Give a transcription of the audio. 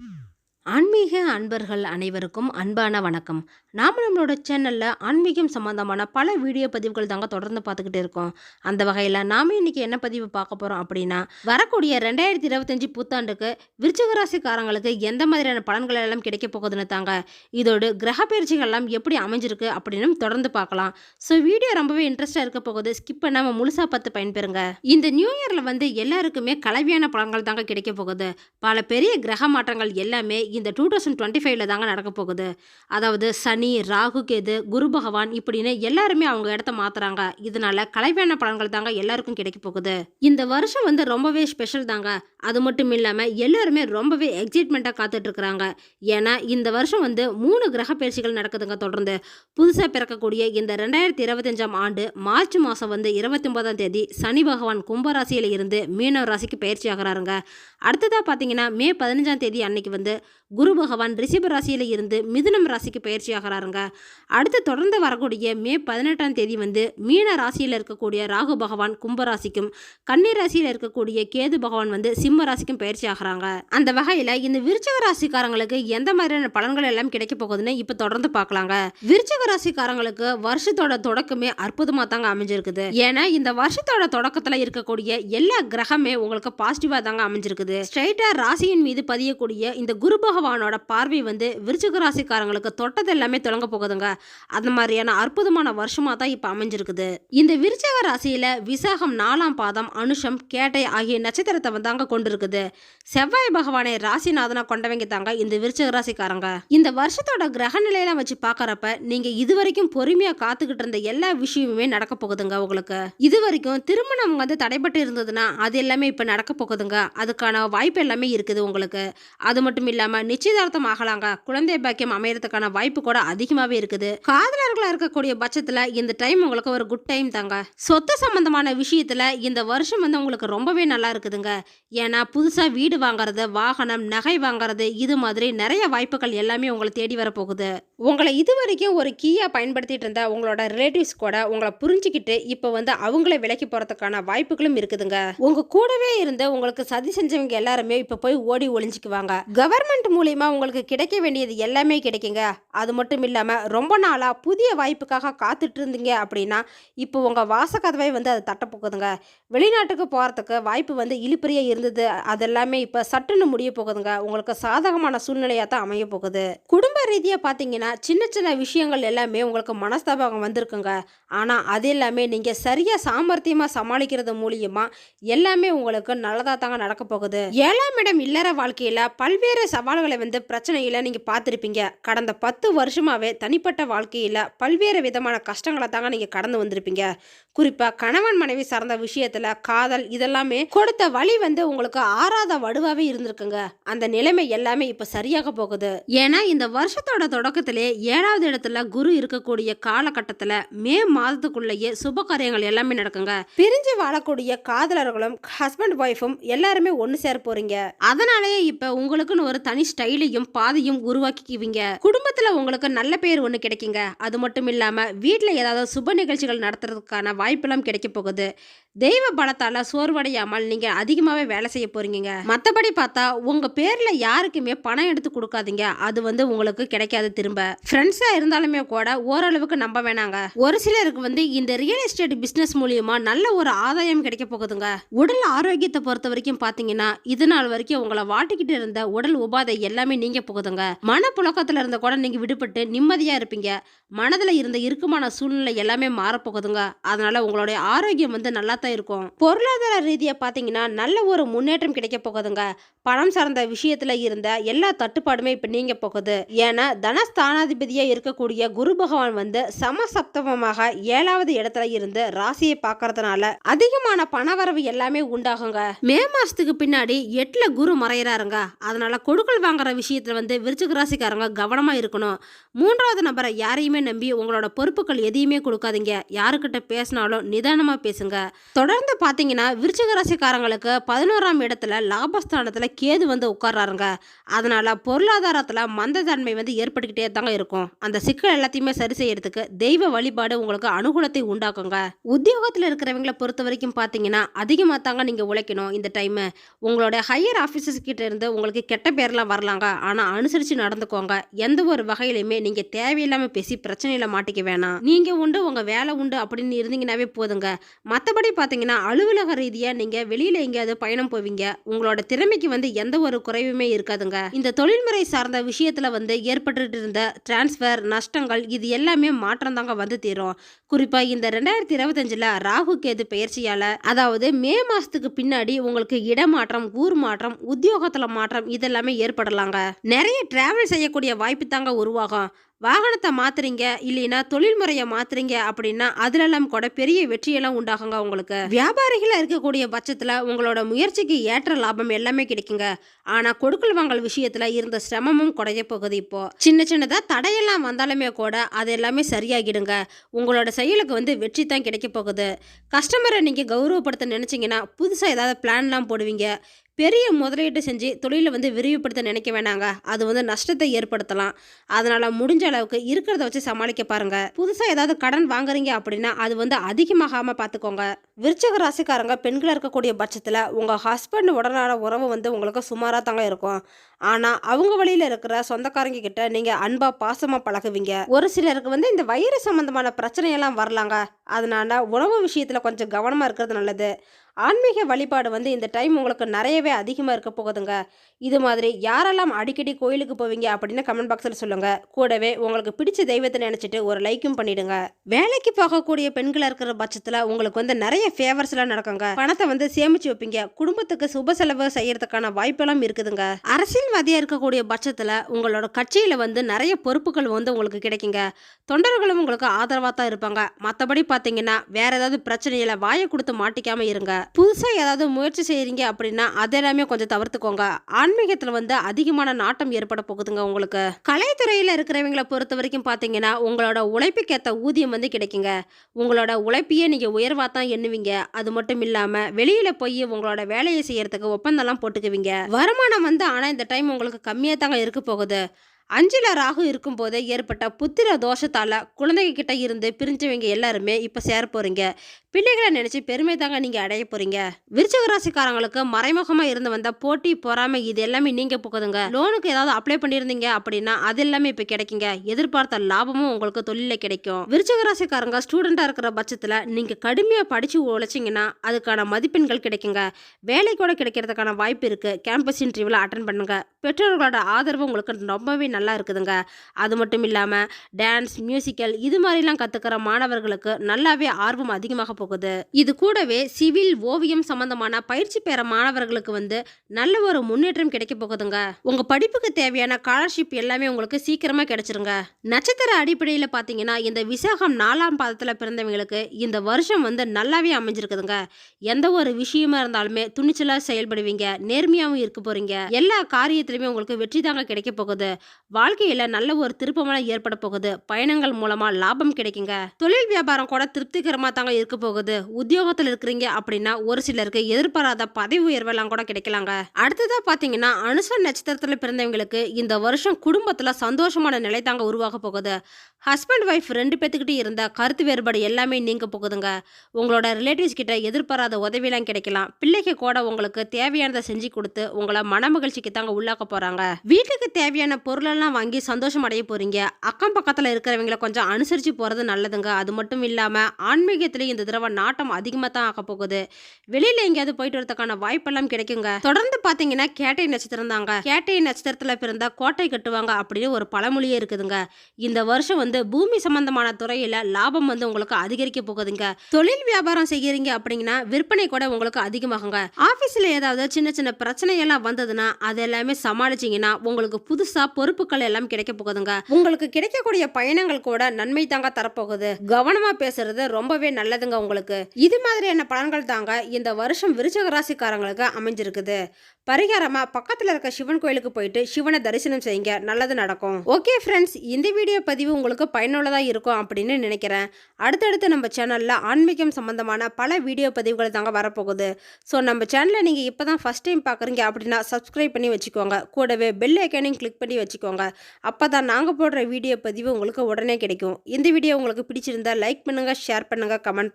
Mm. ஆன்மீக அன்பர்கள் அனைவருக்கும் அன்பான வணக்கம். நாம் நம்மளோட சேனலில் ஆன்மீகம் சம்மந்தமான பல வீடியோ பதிவுகள் தாங்க தொடர்ந்து பார்த்துக்கிட்டு இருக்கோம். அந்த வகையில் நாம் இன்றைக்கி என்ன பதிவு பார்க்க போகிறோம் அப்படின்னா வரக்கூடிய ரெண்டாயிரத்தி இருபத்தஞ்சி புத்தாண்டுக்கு விருச்சகராசிக்காரங்களுக்கு எந்த மாதிரியான பலன்கள் எல்லாம் கிடைக்க போகுதுன்னு தாங்க இதோடு கிரக பயிற்சிகள் எல்லாம் எப்படி அமைஞ்சிருக்கு அப்படின்னு தொடர்ந்து பார்க்கலாம். ஸோ வீடியோ ரொம்பவே இன்ட்ரெஸ்ட்டாக இருக்க போகுது. ஸ்கிப் பண்ணாமல் முழுசாக பார்த்து பயன்பெறுங்க. இந்த நியூ இயரில் வந்து எல்லாருக்குமே கலவையான பலன்கள் தாங்க கிடைக்க போகுது. பல பெரிய கிரக மாற்றங்கள் எல்லாமே இந்த டூ தௌசண்ட் டுவெண்ட்டி ஃபைவ்ல தாங்க நடக்க போகுது. அதாவது சனி ராகு கேது குரு பகவான் இப்படின்னு எல்லாருமே அவங்க இடத்த மாத்துறாங்க. இதனால கலைவையான பலன்கள் தாங்க எல்லாருக்கும் கிடைக்க போகுது. இந்த வருஷம் வந்து ரொம்பவே ஸ்பெஷல் தாங்க. அது மட்டும் இல்லாமல் எல்லாருமே ரொம்பவே எக்ஸைட்மெண்ட்டாக காத்துட்டு இருக்கிறாங்க ஏன்னா இந்த வருஷம் வந்து மூணு கிரக பயிற்சிகள் நடக்குதுங்க தொடர்ந்து. புதுசாக பிறக்கக்கூடிய இந்த ரெண்டாயிரத்தி இருபத்தஞ்சாம் ஆண்டு மார்ச் மாதம் வந்து இருபத்தி ஒன்பதாம் தேதி சனி பகவான் கும்பராசியில் இருந்து மீனவ ராசிக்கு பயிற்சி ஆகிறாருங்க. அடுத்ததாக பார்த்தீங்கன்னா மே பதினஞ்சாம் தேதி அன்னைக்கு வந்து குரு பகவான் ரிஷப ராசியில் இருந்து மிதுனம் ராசிக்கு பயிற்சி ஆகிறாருங்க. அடுத்து தொடர்ந்து வரக்கூடிய மே பதினெட்டாம் தேதி வந்து மீன ராசியில் இருக்கக்கூடிய ராகு பகவான் கும்பராசிக்கும் கன்னி ராசியில் இருக்கக்கூடிய கேது பகவான் வந்து சிம்ம ராசிக்கும் பயிற்சி ஆகிறாங்க. அந்த வகையில் இந்த விருச்சக ராசிக்காரங்களுக்கு எந்த மாதிரியான பலன்கள் எல்லாம் கிடைக்க போகுதுன்னு இப்போ தொடர்ந்து பார்க்கலாங்க. விருச்சக ராசிக்காரங்களுக்கு வருஷத்தோட தொடக்கமே அற்புதமாக தாங்க அமைஞ்சிருக்குது. ஏன்னா இந்த வருஷத்தோட தொடக்கத்தில் இருக்கக்கூடிய எல்லா கிரகமே உங்களுக்கு பாசிட்டிவாக தாங்க அமைஞ்சிருக்குது. ஸ்ட்ரைட்டாக ராசியின் மீது பதியக்கூடிய இந்த குரு பகவானோட பார்வை வந்து விருச்சிக ராசிக்காரங்களுக்கு தொட்டது எல்லாமே தொடங்க போகுதுங்க. அந்த மாதிரியான அற்புதமான வருஷமாக தான் இப்போ அமைஞ்சிருக்குது. இந்த விருச்சக ராசியில் விசாகம் நாலாம் பாதம் அனுஷம் கேட்டை ஆகிய நட்சத்திரத்தை வந்தாங்க கொண்டிருக்குது. செவ்வாய் பகவானை ராசிநாதனை கொண்டவங்க தாங்க இந்த விருச்சக ராசிக்காரங்க. இந்த வருஷத்தோட கிரக நிலையெல்லாம் வச்சு பார்க்குறப்ப நீங்கள் இது இதுவரைக்கும் பொறுமையாக காத்துக்கிட்டு இருந்த எல்லா விஷயமுமே நடக்க போகுதுங்க உங்களுக்கு. இது வரைக்கும் திருமணம் வந்து தடைபட்டு இருந்ததுன்னா அது எல்லாமே இப்போ நடக்க போகுதுங்க. அதுக்கான வாய்ப்பு எல்லாமே இருக்குது உங்களுக்கு. அது மட்டும் இல்லாமல் நிச்சயதார்த்தம் ஆகலாங்க குழந்தை பாக்கியம் அமையறதுக்கான வாய்ப்பு கூட அதிகமாகவே இருக்குது. காதலர்களா இருக்கக்கூடிய பட்சத்துல இந்த டைம் உங்களுக்கு ஒரு குட் டைம் தாங்க. சொத்து சம்பந்தமான விஷயத்துல இந்த வருஷம் வந்து உங்களுக்கு ரொம்பவே நல்லா இருக்குதுங்க. ஏன்னா புதுசா வீடு வாங்குறது வாகனம் நகை வாங்குறது இது மாதிரி நிறைய வாய்ப்புகள் எல்லாமே உங்களை தேடி வரப்போகுது. உங்களை இது வரைக்கும் ஒரு கீயாக பயன்படுத்திட்டு இருந்த உங்களோட ரிலேட்டிவ்ஸ் கூட உங்களை புரிஞ்சுக்கிட்டு இப்போ வந்து அவங்கள விலைக்கு போகிறதுக்கான வாய்ப்புகளும் இருக்குதுங்க. உங்கள் கூடவே இருந்து உங்களுக்கு சதி செஞ்சவங்க எல்லாருமே இப்போ போய் ஓடி ஒளிஞ்சுக்குவாங்க. கவர்மெண்ட் மூலியமா உங்களுக்கு கிடைக்க வேண்டியது எல்லாமே கிடைக்குங்க. அது மட்டும் இல்லாமல் ரொம்ப நாளாக புதிய வாய்ப்புக்காக காத்துட்டு இருந்தீங்க அப்படின்னா இப்போ உங்கள் வாசக்கதவை வந்து அது தட்டப்போகுதுங்க. வெளிநாட்டுக்கு போகிறதுக்கு வாய்ப்பு வந்து இழுப்பறியாக இருந்தது. அதெல்லாமே இப்போ சட்டுன்னு முடிய போகுதுங்க உங்களுக்கு சாதகமான சூழ்நிலையாக தான் அமைய போகுது குடும்ப ரீதியாக பார்த்தீங்கன்னா சின்ன சின்ன விஷயங்கள் எல்லாமே உங்களுக்கு மனஸ்தாபகம் வந்திருக்குங்க. ஆனால் அது எல்லாமே நீங்கள் சரியாக சாமர்த்தியமாக சமாளிக்கிறது மூலியமாக எல்லாமே உங்களுக்கு நல்லதாக தாங்க நடக்க போகுது. ஏழாம் இடம் இல்லற வாழ்க்கையில் பல்வேறு சவால்களை வந்து பிரச்சனையில் நீங்கள் பார்த்துருப்பீங்க. கடந்த பத்து வருஷமாகவே தனிப்பட்ட வாழ்க்கையில் பல்வேறு விதமான கஷ்டங்களை தாங்க நீங்கள் கடந்து வந்திருப்பீங்க. குறிப்பாக கணவன் மனைவி சார்ந்த விஷயத்தில் காதல் இதெல்லாமே கொடுத்த வழி வந்து உங்களுக்கு ஆறாத வடுவாகவே இருந்திருக்குங்க. அந்த நிலைமை எல்லாமே இப்போ சரியாக போகுது. ஏன்னா இந்த வருஷத்தோட தொடக்கத்தில் ஏழாவது இடத்துல குரு இருக்கக்கூடிய காலகட்டத்தில் மே மாதத்துக்குள்ளேயே சுப காரியங்கள் எல்லாமே நடக்குங்க. பிரிஞ்சு வாழக்கூடிய காதலர்களும் ஹஸ்பண்ட் ஒய்ஃபும் எல்லாருமே ஒன்று சேர போறீங்க. அதனாலேயே இப்போ உங்களுக்குன்னு ஒரு தனி ஸ்டைலையும் பாதையும் உருவாக்கிக்குவீங்க. குடும்பத்தில் உங்களுக்கு நல்ல பேர் ஒன்று கிடைக்குங்க. அது மட்டும் இல்லாமல் வீட்டில் ஏதாவது சுப நிகழ்ச்சிகள் நடத்துறதுக்கான வாய்ப்பெல்லாம் கிடைக்க போகுது. தெய்வ பலத்தால சோர்வடையாமல் நீங்க அதிகமாவே வேலை செய்ய போறீங்க மத்தபடி பார்த்தா உங்க பேர்ல யாருக்குமே பணம் எடுத்து கொடுக்காதீங்க. அது வந்து உங்களுக்கு கிடைக்காது திரும்ப. ஃப்ரெண்ட்ஸா இருந்தாலுமே கூட ஓரளவுக்கு நம்ப வேணாங்க. ஒரு சிலருக்கு வந்து இந்த ரியல் எஸ்டேட் பிசினஸ் மூலியமா நல்ல ஒரு ஆதாயம் கிடைக்க போகுதுங்க. உடல் ஆரோக்கியத்தை பொறுத்த வரைக்கும் பாத்தீங்கன்னா இது நாள் வரைக்கும் உங்களை வாட்டிக்கிட்டு இருந்த உடல் உபாதை எல்லாமே நீங்க போகுதுங்க. மனப்புழக்கத்தில் இருந்த கூட நீங்க விடுபட்டு நிம்மதியா இருப்பீங்க. மனதுல இருந்த இறுக்கமான சூழ்நிலை எல்லாமே மாறப்போகுதுங்க அதனால உங்களுடைய ஆரோக்கியம் வந்து நல்லா தான் இருக்கும். பொருளாதார ரீதியாக பார்த்தீங்கன்னா நல்ல ஒரு முன்னேற்றம் கிடைக்க போகுதுங்க. பணம் சார்ந்த விஷயத்தில் இருந்த எல்லா தட்டுப்பாடுமே இப்போ நீங்க போகுது. ஏன்னா தனஸ்தானாதிபதியாக இருக்கக்கூடிய குரு பகவான் வந்து சமசப்தமமாக ஏழாவது இடத்துல இருந்து ராசியை பார்க்கறதுனால அதிகமான பணவரவு எல்லாமே உண்டாகுங்க. மே மாசத்துக்கு பின்னாடி எட்டுல குரு மறையிறாருங்க. அதனால கொடுக்கல் வாங்குற விஷயத்துல வந்து விருச்சிக ராசிக்காரங்க கவனமா இருக்கணும். மூன்றாவது நபரை யாரையுமே நம்பி உங்களோட பொறுப்புகள் எதையுமே கொடுக்காதீங்க. யாருக்கிட்ட பேசினாலும் நிதானமா பேசுங்க. தொடர்ந்து பார்த்தீங்கன்னா விருச்சிக ராசிக்காரங்களுக்கு பதினோராம் இடத்துல லாபஸ்தானத்தில் கேது வந்து உட்கார்றாருங்க. அதனால் பொருளாதாரத்தில் மந்தத்தன்மை வந்து ஏற்பட்டுக்கிட்டே தாங்க இருக்கும். அந்த சிக்கல் எல்லாத்தையுமே சரி செய்யறதுக்கு தெய்வ வழிபாடு உங்களுக்கு அனுகூலத்தை உண்டாக்குங்க. உத்தியோகத்தில் இருக்கிறவங்களை பொறுத்த வரைக்கும் பார்த்தீங்கன்னா அதிகமாக தாங்க நீங்கள் உழைக்கணும் இந்த டைமு உங்களோட ஹையர் ஆஃபீஸர்ஸ் கிட்ட இருந்து உங்களுக்கு கெட்ட பேர்லாம் வரலாங்க. ஆனால் அனுசரித்து நடந்துக்கோங்க. எந்த ஒரு வகையிலையுமே நீங்கள் தேவையில்லாமல் பேசி பிரச்சனையில் மாட்டிக்க வேணாம். நீங்கள் உண்டு உங்கள் வேலை உண்டு அப்படின்னு இருந்தீங்கன்னாவே போதுங்க. மற்றபடி பார்த்தீங்கன்னா அலுவலக ரீதியாக நீங்கள் வெளியில் எங்கேயாவது பயணம் போவீங்க. உங்களோட திறமைக்கு வந்து எந்த ஒரு குறைவுமே இருக்காதுங்க. இந்த தொழில்முறை சார்ந்த விஷயத்தில் வந்து ஏற்பட்டு இருந்த டிரான்ஸ்ஃபர் நஷ்டங்கள் இது எல்லாமே மாற்றம் தாங்க வந்து தீரும். குறிப்பாக இந்த ரெண்டாயிரத்தி இருபத்தஞ்சில் ராகு கேது பயிற்சியால் அதாவது மே மாதத்துக்கு பின்னாடி உங்களுக்கு இடமாற்றம் ஊர் மாற்றம் உத்தியோகத்தில் மாற்றம் இதெல்லாமே ஏற்படலாங்க. நிறைய டிராவல் செய்யக்கூடிய வாய்ப்பு தாங்க உருவாகும். வாகனத்தை மாத்துறீங்க இல்லைன்னா தொழில் முறையை மாத்துறீங்க அப்படின்னா அதுலெல்லாம் கூட பெரிய வெற்றியெல்லாம் உண்டாகுங்க உங்களுக்கு. வியாபாரிகளாக இருக்கக்கூடிய பட்சத்தில் உங்களோட முயற்சிக்கு ஏற்ற லாபம் எல்லாமே கிடைக்குங்க. ஆனால் கொடுக்கல் வாங்கல் விஷயத்தில் இருந்த சிரமமும் குறைய போகுது இப்போ. சின்ன சின்னதாக தடையெல்லாம் வந்தாலுமே கூட அது எல்லாமே சரியாகிடுங்க. உங்களோட செயலுக்கு வந்து வெற்றி தான் கிடைக்க போகுது. கஸ்டமரை நீங்கள் கௌரவப்படுத்த நினச்சிங்கன்னா புதுசாக ஏதாவது பிளான்லாம் போடுவீங்க. பெரிய முதலீட்டு செஞ்சு தொழிலை வந்து விரிவுபடுத்த நினைக்க வேணாங்க. அது வந்து நஷ்டத்தை ஏற்படுத்தலாம். அதனால் முடிஞ்ச அளவுக்கு இருக்கிறத வச்சு சமாளிக்க பாருங்க. புதுசாக ஏதாவது கடன் வாங்குறீங்க அப்படின்னா அது வந்து அதிகமாகாமல் பார்த்துக்கோங்க விருச்சக ராசிக்காரங்க பெண்களாக இருக்கக்கூடிய பட்சத்தில் உங்கள் ஹஸ்பண்ட் உடனான உறவு வந்து உங்களுக்கு சுமாராக தாங்க இருக்கும். ஆனால் அவங்க வழியில் இருக்கிற சொந்தக்காரங்க கிட்ட நீங்கள் அன்பாக பாசமாக பழகுவீங்க. ஒரு சிலருக்கு வந்து இந்த வயிறு சம்மந்தமான பிரச்சனையெல்லாம் வரலாங்க. அதனால உணவு விஷயத்தில் கொஞ்சம் கவனமாக இருக்கிறது நல்லது. ஆன்மீக வழிபாடு வந்து இந்த டைம் உங்களுக்கு நிறையவே அதிகமாக இருக்க போகுதுங்க. இது மாதிரி யாரெல்லாம் அடிக்கடி கோயிலுக்கு போவீங்க அப்படின்னு கமெண்ட் பாக்ஸில் சொல்லுங்கள் கூடவே உங்களுக்கு பிடிச்ச தெய்வத்தை நினச்சிட்டு ஒரு லைக்கும் பண்ணிடுங்க. வேலைக்கு போகக்கூடிய பெண்களாக இருக்கிற பட்சத்தில் உங்களுக்கு வந்து நிறைய ஃபேவர்ஸ்லாம் நடக்குங்க. பணத்தை வந்து சேமிச்சு வைப்பீங்க. குடும்பத்துக்கு சுப செலவு செய்யறதுக்கான வாய்ப்பெல்லாம் இருக்குதுங்க. அரசியல்வாதியாக இருக்கக்கூடிய பட்சத்தில் உங்களோட கட்சியில் வந்து நிறைய பொறுப்புகள் வந்து உங்களுக்கு கிடைக்குங்க. தொண்டர்களும் உங்களுக்கு ஆதரவாக தான் இருப்பாங்க. மற்றபடி பார்த்தீங்கன்னா வேற ஏதாவது பிரச்சனையில் வாயை கொடுத்து மாட்டிக்காமல் இருங்க. புதுசாக ஏதாவது முயற்சி செய்கிறீங்க அப்படின்னா அதெல்லாமே கொஞ்சம் தவிர்த்துக்கோங்க. ஆன்மீகத்தில் வந்து அதிகமான நாட்டம் ஏற்பட போகுதுங்க உங்களுக்கு. கலைத்துறையில் இருக்கிறவங்களை பொறுத்த வரைக்கும் பார்த்தீங்கன்னா உங்களோட உழைப்புக்கேற்ற ஊதியம் வந்து கிடைக்குங்க. உங்களோட உழைப்பையே நீங்கள் உயர்வாக தான் எண்ணுவீங்க. அது மட்டும் இல்லாமல் வெளியில் போய் உங்களோட வேலையை செய்யறதுக்கு ஒப்பந்தம்லாம் போட்டுக்குவீங்க. வருமானம் வந்து ஆனால் இந்த டைம் உங்களுக்கு கம்மியாக தாங்க இருக்க போகுது. அஞ்சில் ராகு இருக்கும்போதே ஏற்பட்ட புத்திர தோஷத்தால் குழந்தைங்க கிட்ட இருந்து பிரிஞ்சவங்க எல்லாருமே இப்போ சேர போகிறீங்க பிள்ளைகளை நினச்சி பெருமை தாங்க நீங்கள் அடைய போகிறீங்க விருச்சக ராசிக்காரங்களுக்கு மறைமுகமாக இருந்து வந்த போட்டி பொறாமை இது எல்லாமே நீங்கள் போகுதுங்க லோனுக்கு ஏதாவது அப்ளை பண்ணியிருந்தீங்க அப்படின்னா அது எல்லாமே இப்போ கிடைக்குங்க. எதிர்பார்த்த லாபமும் உங்களுக்கு தொழிலில் கிடைக்கும். விருச்சக ராசிக்காரங்க ஸ்டூடெண்ட்டாக இருக்கிற பட்சத்தில் நீங்கள் கடுமையாக படித்து உழைச்சிங்கன்னா அதுக்கான மதிப்பெண்கள் கிடைக்குங்க. வேலை கூட கிடைக்கிறதுக்கான வாய்ப்பு இருக்குது கேம்பஸ் இன்டர்வியூவில் அட்டன் பண்ணுங்க. பெற்றோர்களோட ஆதரவு உங்களுக்கு ரொம்பவே நல்லா இருக்குதுங்க. அது மட்டும் இல்லாமல் டான்ஸ் மியூசிக்கல் இது மாதிரிலாம் கற்றுக்கிற மாணவர்களுக்கு நல்லாவே ஆர்வம் அதிகமாக போகுது. இது கூடவே சிவில் ஓவியம் சம்பந்தமான பயிற்சி பெற மாணவர்களுக்கு வந்து நல்ல ஒரு முன்னேற்றம் கிடைக்க போகுதுங்க. உங்கள் படிப்புக்கு தேவையான ஸ்காலர்ஷிப் எல்லாமே உங்களுக்கு சீக்கிரமாக கிடைச்சிருங்க. நட்சத்திர அடிப்படையில் பார்த்தீங்கன்னா இந்த விசாகம் நாலாம் பாதத்தில் பிறந்தவங்களுக்கு இந்த வருஷம் வந்து நல்லாவே அமைஞ்சிருக்குதுங்க. எந்த ஒரு விஷயமா இருந்தாலுமே துணிச்சலாக செயல்படுவீங்க நேர்மையாகவும் இருக்க போறீங்க. எல்லா காரியத்திலுமே உங்களுக்கு வெற்றி தாங்க கிடைக்க போகுது. வாழ்க்கையில் நல்ல ஒரு திருப்பமெல்லாம் ஏற்பட போகுது. பயணங்கள் மூலமா லாபம் கிடைக்குங்க. தொழில் வியாபாரம் கூட திருப்திகரமாக தாங்க இருக்க போகுது. போகுது. உத்தியோகத்தில் இருக்கிறீங்க அப்படின்னா ஒரு சிலருக்கு எதிர்பாராத பதவி உயர்வெல்லாம் கூட கிடைக்கலாங்க. அடுத்ததா பார்த்தீங்கன்னா அனுச நட்சத்திரத்தில் பிறந்தவங்களுக்கு இந்த வருஷம் குடும்பத்தில் சந்தோஷமான நிலை தாங்க உருவாக போகுது. ஹஸ்பண்ட் ஒய்ஃப் ரெண்டு பேத்துக்கிட்டே இருந்த கருத்து வேறுபாடு எல்லாமே நீங்க போகுதுங்க. உங்களோட ரிலேட்டிவ்ஸ் கிட்ட எதிர்பாராத உதவியெல்லாம் கிடைக்கலாம். பிள்ளைக்கு கூட உங்களுக்கு தேவையானதை செஞ்சு கொடுத்து உங்களை மனமகிழ்ச்சிக்கு தாங்க உள்ளாக்க போறாங்க. வீட்டுக்கு தேவையான பொருளெல்லாம் வாங்கி சந்தோஷம் அடைய போறீங்க. அக்கம் பக்கத்துல இருக்கிறவங்கள கொஞ்சம் அனுசரிச்சு போறது நல்லதுங்க. அது மட்டும் இல்லாம ஆன்மீகத்திலேயே இந்த தடவை நாட்டம் அதிகமாக தான் ஆக போகுது. வெளியில எங்கேயாவது போயிட்டு வரதுக்கான வாய்ப்பெல்லாம் கிடைக்குங்க. தொடர்ந்து பார்த்தீங்கன்னா கேட்டை நட்சத்திரம் தாங்க. கேட்டை நட்சத்திரத்தில் பிறந்தா கோட்டை கட்டுவாங்க அப்படின்னு ஒரு பழமொழியே இருக்குதுங்க. இந்த வருஷம் வந்து பூமி சம்பந்தமான துறையில் லாபம் வந்து உங்களுக்கு அதிகரிக்க போகுதுங்க. தொழில் வியாபாரம் செய்யறீங்க அப்படிங்கன்னா விற்பனை கூட உங்களுக்கு அதிகமாகுங்க. ஆஃபீஸில் ஏதாவது சின்ன சின்ன பிரச்சனை எல்லாம் வந்ததுன்னா அது எல்லாமே சமாளிச்சிங்கன்னா உங்களுக்கு புதுசாக பொறுப்புகள் எல்லாம் கிடைக்க போகுதுங்க. உங்களுக்கு கிடைக்கக்கூடிய பயணங்கள் கூட நன்மை தாங்க தரப்போகுது. கவனமா பேசுறது ரொம்பவே நல்லதுங்க உங்களுக்கு. இது மாதிரியான பலன்கள் தாங்க இந்த வருஷம் விருச்சக ராசிக்காரங்களுக்கு அமைஞ்சிருக்குது. பரிகாரமாக பக்கத்தில் இருக்க சிவன் கோயிலுக்கு போயிட்டு சிவனை தரிசனம் செய்யுங்க. நல்லது நடக்கும். ஓகே ஃப்ரெண்ட்ஸ் இந்த வீடியோ பதிவு உங்களுக்கு பயனுள்ளதாக இருக்கும் அப்படின்னு நினைக்கிறேன். அடுத்தடுத்து நம்ம சேனலில் ஆன்மீகம் சம்மந்தமான பல வீடியோ பதிவுகள் தாங்க வரப்போகுது. ஸோ நம்ம சேனலை நீங்கள் இப்போ தான் ஃபஸ்ட் டைம் பார்க்குறீங்க அப்படின்னா சப்ஸ்கிரைப் பண்ணி வச்சுக்கோங்க. கூடவே பெல் ஐக்கானையும் கிளிக் பண்ணி வச்சுக்கோங்க. அப்போ தான் நாங்கள் போடுற வீடியோ பதிவு உங்களுக்கு உடனே கிடைக்கும். இந்த வீடியோ உங்களுக்கு பிடிச்சிருந்தா லைக் பண்ணுங்கள் ஷேர் பண்ணுங்கள் கமெண்ட்